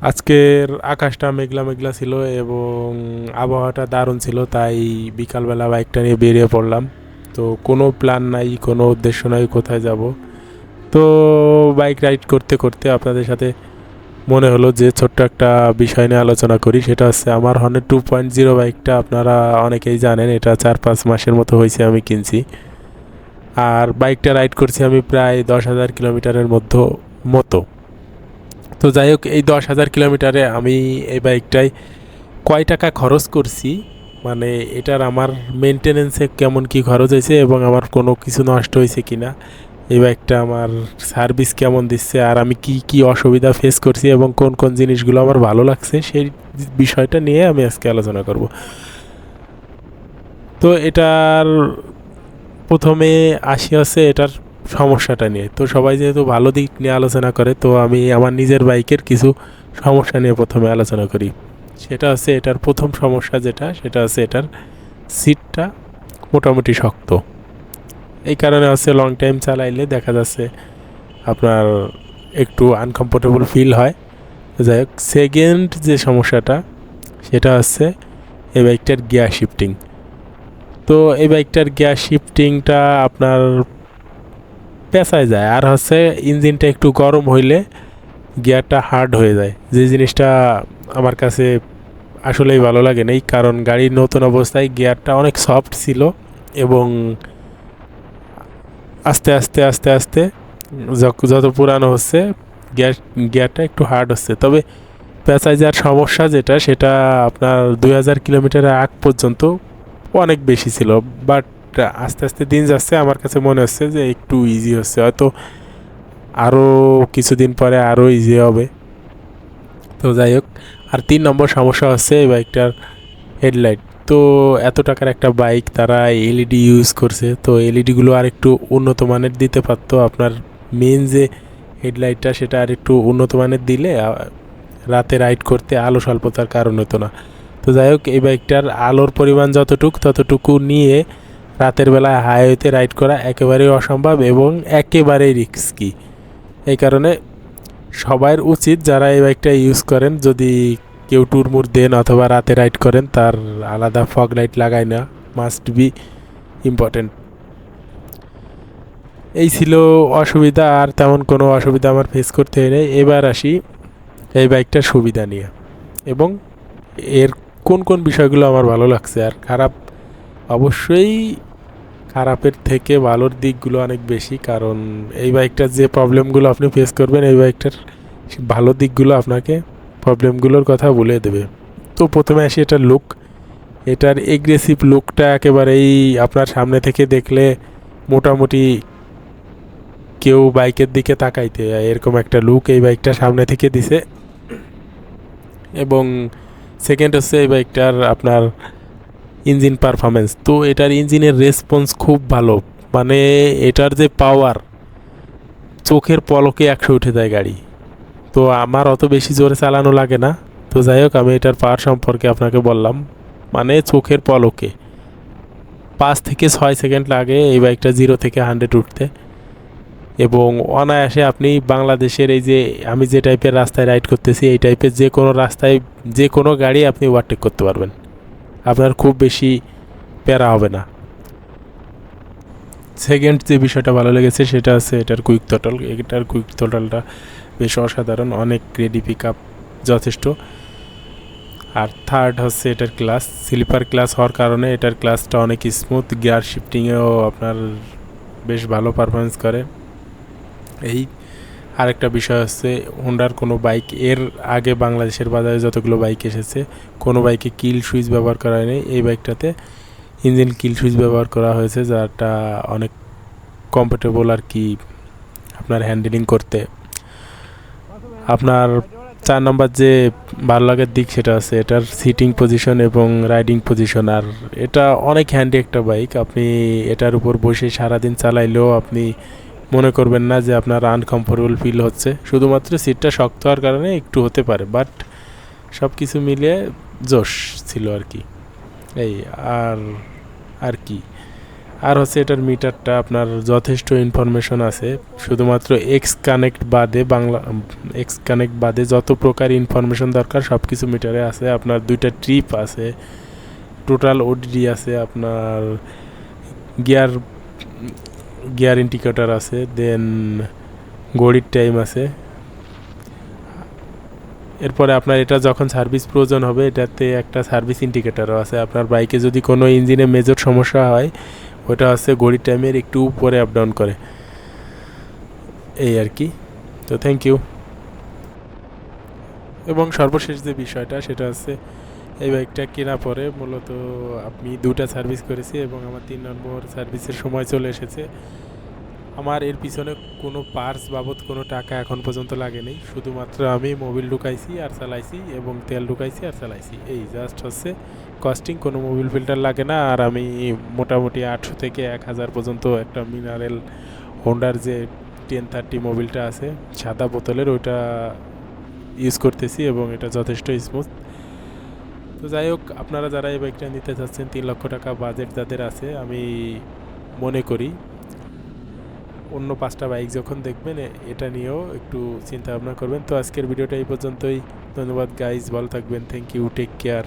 আজকের আকাশটা মেঘলা মেঘলা ছিল এবং আবহাওয়াটা দারুণ ছিল, তাই বিকালবেলা বাইকটা নিয়ে বেরিয়ে পড়লাম। তো কোনো প্ল্যান নাই, কোনো উদ্দেশ্য নাই কোথায় যাব। তো বাইক রাইড করতে করতে আপনাদের সাথে মনে হলো যে ছোট্ট একটা বিষয় নিয়ে আলোচনা করি, সেটা হচ্ছে আমার হর্নের টু পয়েন্ট জিরো বাইকটা আপনারা অনেকেই জানেন, এটা চার পাঁচ মাসের মতো হয়েছে আমি কিনছি। আর বাইকটা রাইড করছি আমি প্রায় দশ হাজার কিলোমিটারের মধ্যে মতো। তো যাই হোক, এই দশ হাজার কিলোমিটারে আমি এই বাইকটায় কয় টাকা খরচ করছি মানে এটার আমার মেনটেনেন্সে কেমন কি খরচ হয়েছে এবং আমার কোনো কিছু নষ্ট হয়েছে কি না এই বাইকটা আমার সার্ভিস কেমন দিচ্ছে, আর আমি কি কি অসুবিধা ফেস করছি এবং কোন কোন জিনিসগুলো আমার ভালো লাগছে, সেই বিষয়টা নিয়ে আমি আজকে আলোচনা করব। তো এটার প্রথমে আসি হচ্ছে এটার সমস্যাটা নিয়ে। তো সবাই যেহেতু ভালো দিক নিয়ে আলোচনা করে, তো আমি আমার নিজের বাইকের কিছু সমস্যা নিয়ে প্রথমে আলোচনা করি। সেটা হচ্ছে এটার প্রথম সমস্যা যেটা, সেটা হচ্ছে এটার সিটটা মোটামুটি শক্ত। এই কারণে হচ্ছে লং টাইম চালাইলে দেখা যাচ্ছে আপনার একটু আনকমফোর্টেবল ফিল হয়। যাই হোক সেকেন্ড যে সমস্যাটা, সেটা হচ্ছে এই বাইকটার গিয়ার শিফটিং তো এই বাইকটার গিয়ার শিফটিংটা আপনার পেঁচায় যায়। আর হচ্ছে ইঞ্জিনটা একটু গরম হইলে গিয়ারটা হার্ড হয়ে যায়। যে জিনিসটা আমার কাছে আসলেই ভালো লাগে নেই, কারণ গাড়ির নতুন অবস্থায় গিয়ারটা অনেক সফট ছিল এবং আস্তে আস্তে আস্তে আস্তে যত- পুরানো হচ্ছে গিয়ার, গিয়ারটা একটু হার্ড হচ্ছে। তবে পেঁচায় যাওয়ার সমস্যা যেটা, সেটা আপনার দুই হাজার কিলোমিটারের আগ পর্যন্ত অনেক বেশি ছিল। বাট আস্তে আস্তে দিন যাচ্ছে, আমার কাছে মনে হচ্ছে যে একটু ইজি হচ্ছে। হয়তো আরও কিছুদিন পরে আরও ইজি হবে। তো যাই হোক, আর তিন নম্বর সমস্যা হচ্ছে এই বাইকটার হেডলাইট। তো এত টাকার একটা বাইক তারা এলইডি ইউজ করছে, তো এলইডিগুলো আর একটু উন্নত মানের দিতে পারতো। আপনার মেন যে হেডলাইটটা সেটা আর একটু উন্নত মানের দিলে রাতে রাইড করতে আলো স্বল্পতার কারণ হতো না। তো যাই হোক, এই বাইকটার আলোর পরিমাণ যতটুক, ততটুকু নিয়ে রাতের বেলায় হাইওয়েতে রাইড করা একেবারেই অসম্ভব এবং একেবারেই রিস্কি এই কারণে সবার উচিত যারা এই বাইকটা ইউজ করেন, যদি কেউ ট্যুরমুর দেন অথবা রাতে রাইড করেন, তার আলাদা ফগ লাইট লাগায় না। মাস্ট বি ইম্পর্টেন্ট এই ছিল অসুবিধা, আর তেমন কোনো অসুবিধা আমার ফেস করতে হয় নাই এবার আসি এই বাইকটার সুবিধা নিয়ে। এবং এর কোন কোন বিষয়গুলো আমার ভালো লাগছে আর খারাপ, অবশ্যই খারাপের থেকে ভালোর দিকগুলো অনেক বেশি, কারণ এই বাইকটার যে প্রবলেমগুলো আপনি ফেস করবেন, এই বাইকটার ভালো দিকগুলো আপনাকে প্রবলেমগুলোর কথা বলে দেবে। তো প্রথমে আসি এটার লুক এটার এগ্রেসিভ লুকটা একেবারেই আপনার সামনে থেকে দেখলে মোটামুটি কেউ বাইকের দিকে তাকাইতে, এরকম একটা লুক এই বাইকটা সামনে থেকে দিছে। এবং সেকেন্ড হচ্ছে এই বাইকটার আপনার ইঞ্জিন পারফরমেন্স তো এটার ইঞ্জিনের রেসপন্স খুব ভালো। মানে এটার যে পাওয়ার চোখের পলকে একশো উঠে যায় গাড়ি। তো আমার অত বেশি জোরে চালানো লাগে না। তো যাই হোক, আমি এটার পাওয়ার সম্পর্কে আপনাকে বললাম। মানে চোখের পলকে। পাঁচ থেকে ছয় সেকেন্ড লাগে এই বাইকটা জিরো থেকে হান্ড্রেড উঠতে। এবং অনায়াসে আপনি বাংলাদেশের এই যে, আমি যে টাইপের রাস্তায় রাইড করতেছি, এই টাইপের যে কোনো রাস্তায় যে কোনো গাড়ি আপনি ওভারটেক করতে পারবেন। আপনার খুব বেশি প্যারা হবে না। সেকেন্ড যে বিষয়টা ভালো লেগেছে সেটা হচ্ছে এটার কুইক টটল এটার কুইক টটলটা বেশ অসাধারণ, অনেক রেডি পিক আপ যথেষ্ট। আর থার্ড হচ্ছে এটার ক্লাস স্লিপার ক্লাস হওয়ার কারণে এটার ক্লাসটা অনেক স্মুথ গিয়ার শিফটিংয়েও আপনার বেশ ভালো পারফরমেন্স করে। এই আরেকটা বিষয় হচ্ছে হোন্ডার কোনো বাইক এর আগে বাংলাদেশের বাজারে যতগুলো বাইক এসেছে, কোনো বাইকে কিল সুইচ ব্যবহার করা হয়নি। এই বাইকটাতে ইঞ্জিন কিল সুইচ ব্যবহার করা হয়েছে যাটা অনেক কমফোর্টেবল আর কি আপনার হ্যান্ডেলিং করতে। আপনার চার নম্বর যে ভালো লাগার দিক সেটা আছে, এটার সিটিং পজিশন এবং রাইডিং পজিশন আর এটা অনেক হ্যান্ডি একটা বাইক আপনি এটার উপর বসে সারাদিন চালাইলেও আপনি মনে করবেন না যে আপনার আনকমফোর্টেবল ফিল হচ্ছে। শুধুমাত্র সিটটা শক্ত হওয়ার কারণে একটু হতে পারে বাট সব কিছু মিলিয়ে জোশ ছিল আর কি। এই আর আর কি। আর হচ্ছে এটার মিটারটা আপনার যথেষ্ট ইনফরমেশন আছে। শুধুমাত্র এক্স কানেক্ট বাদে বাংলা এক্স কানেক্ট বাদে যত প্রকার ইনফরমেশন দরকার সব কিছু মিটারে আছে। আপনার দুইটা ট্রিপ আছে টোটাল ওডিডি আছে, আপনার গিয়ার গিয়ার ইন্ডিকেটার আছে দেন ঘড়ির টাইম আছে। এরপরে আপনার এটা যখন সার্ভিস প্রয়োজন হবে, এটাতে একটা সার্ভিস ইন্ডিকেটারও আছে। আপনার বাইকে যদি কোনো ইঞ্জিনে মেজর সমস্যা হয়, ওটা হচ্ছে ঘড়ির টাইমের একটু উপরে আপ ডাউন করে। এই আর কি। তো থ্যাংক ইউ এবং সর্বশেষ যে বিষয়টা, সেটা হচ্ছে এই বাইকটা কেনা পরে মূলত আমি দুটা সার্ভিস করেছি এবং আমার তিন নম্বর সার্ভিসের সময় চলে এসেছে। আমার এর পিছনে কোনো পার্স বাবদ কোনো টাকা এখন পর্যন্ত লাগেনি। শুধুমাত্র আমি মোবিল ঢুকাইছি আর চালাইছি এবং তেল ঢুকাইছি আর চালাইছি। এই জাস্ট হচ্ছে কস্টিং কোনো মোবিল ফিল্টার লাগে না আর আমি মোটামুটি আটশো থেকে এক হাজার পর্যন্ত একটা মিনারেল হোন্ডার যে টেন থার্টি মোবিলটা আছে, সাদা বোতলের ওইটা ইউজ করতেছি এবং এটা যথেষ্ট স্মুথ তো যাই হোক, আপনারা যারা এই বাইকটা নিতে চাচ্ছেন তিন লক্ষ টাকা বাজেট যাদের আছে, আমি মনে করি অন্য পাঁচটা বাইক যখন দেখবেন, এটা নিয়েও একটু চিন্তা ভাবনা করবেন। তো আজকের ভিডিওটা এই পর্যন্তই। ধন্যবাদ গাইজ ভালো থাকবেন। Thank you take care